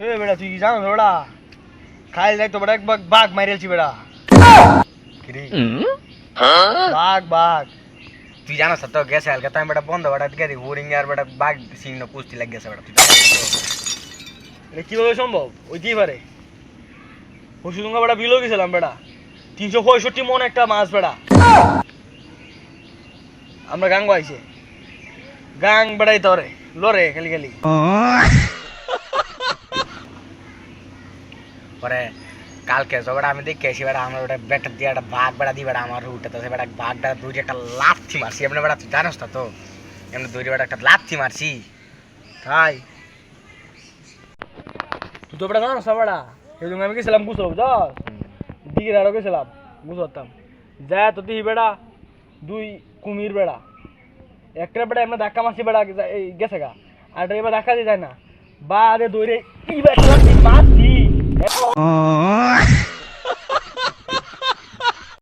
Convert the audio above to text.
এ বেটা তুই কি জানো বেটা খাইল যাই তো বেটা এক বাঘ বাঘ মারিয়েছি কিরে বাঘ বাঘ তুই জানোস তো গেছে হালকা তো আমি বেটা বন্ধ বেটা গেছি বোরিং আর বেটা বাঘ সিংহ কুস্তি লাগ গেছে বেটা তুই? এটা কীভাবে সম্ভব ওইতেই পারে পরশুদুঙ্গা বেটা বিলো গেছিলাম বেটা তিনশো পঁয়ষট্টি মন একটা মাছ বেটা আমরা গাং আইছে গাং বেড়াই তরে লরে খালি খালি পরে কালকে তো বেটা আমি দেখে আসি বেটা আমার বেটা বেটা দিয়ে একটা বাঘ বেটা দিয়ে বেটা আমার উঠে তো সে বেটা বাঘটা দুই একটা লাথি মারছি। এমনি বেটা তুই জানোস তো তো? এমনি দুই বেটা একটা লাথি মারছি। তাই। তুই তো বেটা জানো বেটা সেদিন আমি গেছিলাম বুঝো বুঝ দিঘির আরও গেছিলাম বুঝতাম যা তো দিহি বেড়া দুই কুমির বেড়া। একটা বেড়া এমনি ধাক্কা মারছি বেড়া গেছে- গা। আর এবার ধাক্কা দিয়ে যায় না। বা আদে দৌড়ে কি বেটা মাছ